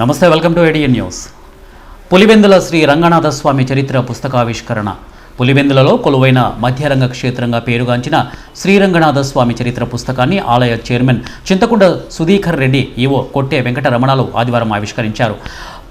నమస్తే welcome to ఏడియన్ news Pulivendula Shri Ranganatha Swami చరిత్ర పుస్తకావిష్కరణ. పులివెందులలో కొలువైన మధ్యరంగ క్షేత్రంగా పేరుగాంచిన శ్రీరంగనాథ స్వామి చరిత్ర పుస్తకాన్ని ఆలయ చైర్మన్ చింతకుండ సుధీకర్ రెడ్డి ఈవో కొట్టే వెంకటరమణాలు ఆదివారం ఆవిష్కరించారు.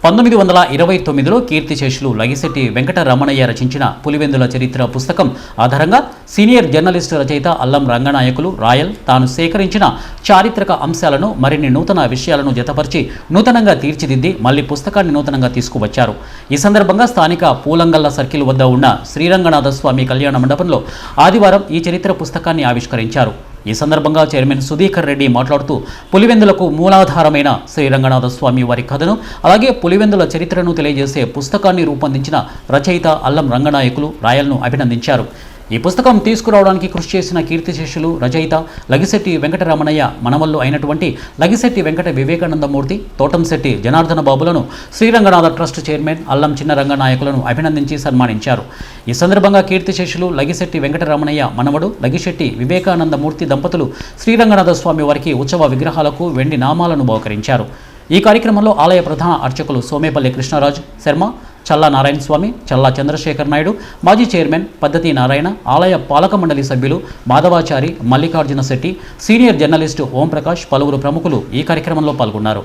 పంతొమ్మిది వందల ఇరవై తొమ్మిదిలో కీర్తిశేషులు లగిశెట్టి వెంకటరమణయ్య రచించిన పులివెందుల చరిత్ర పుస్తకం ఆధారంగా సీనియర్ జర్నలిస్టు రచయిత అల్లం రంగనాయకులు రాయల్ తాను సేకరించిన చారిత్రక అంశాలను మరిన్ని నూతన విషయాలను జతపరిచి నూతనంగా తీర్చిదిద్ది మళ్ళీ పుస్తకాన్ని నూతనంగా తీసుకువచ్చారు. ఈ సందర్భంగా స్థానిక పూలంగల్ల సర్కిల్ వద్ద ఉన్న శ్రీరంగనాథ స్వామి కళ్యాణ మండపంలో ఆదివారం ఈ చరిత్ర పుస్తకాన్ని ఆవిష్కరించారు. ఈ సందర్భంగా చైర్మన్ సుధీకర్ రెడ్డి మాట్లాడుతూ పులివెందులకు మూలాధారమైన శ్రీరంగనాథ స్వామి వారి కథను అలాగే పులివెందుల చరిత్రను తెలియజేసే పుస్తకాన్ని రూపొందించిన రచయిత అల్లం రంగనాయకులు రాయల్ను అభినందించారు. ఈ పుస్తకం తీసుకురావడానికి కృషి చేసిన కీర్తిశేషులు రచయిత లగిశెట్టి వెంకటరమణయ్య మనవల్లు అయినటువంటి లగిశెట్టి వెంకట వివేకానందమూర్తి తోటంశెట్టి జనార్దన బాబులను శ్రీరంగనాథ ట్రస్ట్ చైర్మన్ అల్లం చిన్న రంగనాయకులను అభినందించి సన్మానించారు. ఈ సందర్భంగా కీర్తిశేషులు లగిశెట్టి వెంకటరమణయ్య మనవడు లగిశెట్టి వివేకానందమూర్తి దంపతులు శ్రీరంగనాథ స్వామి వారికి ఉత్సవ విగ్రహాలకు వెండి నామాలను బహుకరించారు. ఈ కార్యక్రమంలో ఆలయ ప్రధాన అర్చకులు సోమేపల్లి కృష్ణరాజు శర్మ చల్లా నారాయణ స్వామి చల్లా చంద్రశేఖర్ నాయుడు మాజీ చైర్మన్ పద్ధతి నారాయణ ఆలయ పాలక మండలి సభ్యులు మాధవాచారి మల్లికార్జున శెట్టి సీనియర్ జర్నలిస్టు ఓంప్రకాష్ పలువురు ప్రముఖులు ఈ కార్యక్రమంలో పాల్గొన్నారు.